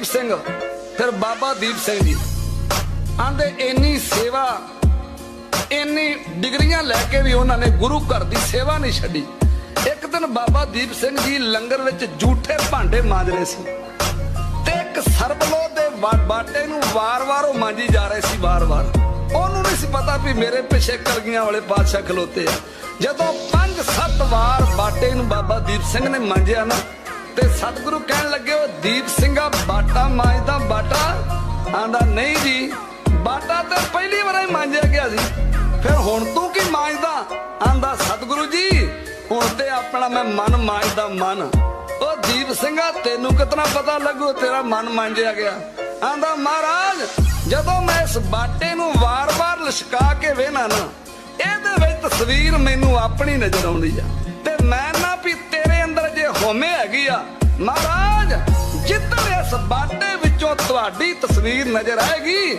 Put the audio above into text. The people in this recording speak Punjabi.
ਦੀਪ ਸਿੰਘ, ਫਿਰ ਬਾਬਾ ਦੀਪ ਸਿੰਘ ਜੀ। ਆਂਦੇ ਇੰਨੀ ਸੇਵਾ, ਇੰਨੀ ਡਿਗਰੀਆਂ ਲੈ ਕੇ ਵੀ ਉਹਨਾਂ ਨੇ ਗੁਰੂ ਘਰ ਦੀ ਸੇਵਾ ਨਹੀਂ ਛੱਡੀ। ਇੱਕ ਦਿਨ ਬਾਬਾ ਦੀਪ ਸਿੰਘ ਜੀ ਲੰਗਰ ਵਿੱਚ ਝੂਠੇ ਭਾਂਡੇ ਮਾਂਜ ਰਹੇ ਸੀ ਤੇ ਇੱਕ ਸਰਬਲੋ ਦੇ ਬਾਟੇ ਨੂੰ ਵਾਰ-ਵਾਰ ਉਹ ਮਾਂਜੀ ਜਾ ਰਹੇ ਸੀ ਵਾਰ-ਵਾਰ ਉਹਨੂੰ ਨਹੀਂ ਸੀ ਪਤਾ ਵੀ ਮੇਰੇ ਪਿੱਛੇ ਕਲਗੀਆਂ ਵਾਲੇ ਬਾਦਸ਼ਾਹ ਖਲੋਤੇ ਆ। ਜਦੋਂ ਪੰਜ ਸੱਤ ਵਾਰ ਬਾਟੇ ਨੂੰ ਬਾਬਾ ਦੀਪ ਸਿੰਘ ਨੇ ਮਾਂਜਿਆ ਨਾ ਤੇ ਸਤਿਗੁਰੂ ਕਹਿਣ ਲੱਗੇ ਉਹ ਦੀਪ ਸਿੰਘਾ ਬਾਟਾ ਮਾਂਜਦਾ ਬਾਟਾ। ਆਂਦਾ, ਨਹੀਂ ਜੀ, ਬਾਟਾ ਤੇ ਪਹਿਲੀ ਵਾਰ ਹੀ ਮਾਂਜਿਆ ਗਿਆ ਸੀ। ਫਿਰ ਹੁਣ ਤੂੰ ਕੀ ਮਾਂਜਦਾ? ਆਂਦਾ, ਸਤਿਗੁਰੂ ਜੀ, ਹੁਣ ਤੇ ਆਪਣਾ ਮੈਂ ਮਨ ਮਾਂਜਦਾ ਮਨ। ਉਹ ਦੀਪ ਸਿੰਘਾ, ਤੈਨੂੰ ਕਿਤਨਾ ਪਤਾ ਲੱਗੂ, ਤੇਰਾ ਮਨ ਮਾਂਜਿਆ ਗਿਆ। ਆਂਦਾ, ਮਹਾਰਾਜ, ਜਦੋਂ ਮੈਂ ਇਸ ਬਾਟੇ ਨੂੰ ਵਾਰ-ਵਾਰ ਲਿਸ਼ਕਾ ਕੇ ਵੇਖਣਾ ਨਾ, ਇਹਦੇ ਵਿੱਚ ਤਸਵੀਰ ਮੈਨੂੰ ਆਪਣੀ ਨਜ਼ਰ ਆਉਂਦੀ ਆ। ਤੇ ਮੈਂ ਨਾ ਵੀ ਤੇਰੇ ਅੰਦਰ ਜੇ ਹੋਮੇ ਮਹਾਰਾਜ ਜਿੱਦਣ ਇਸ ਬਾਟੇ ਵਿੱਚੋਂ ਤੁਹਾਡੀ ਤਸਵੀਰ ਨਜ਼ਰ ਆਏਗੀ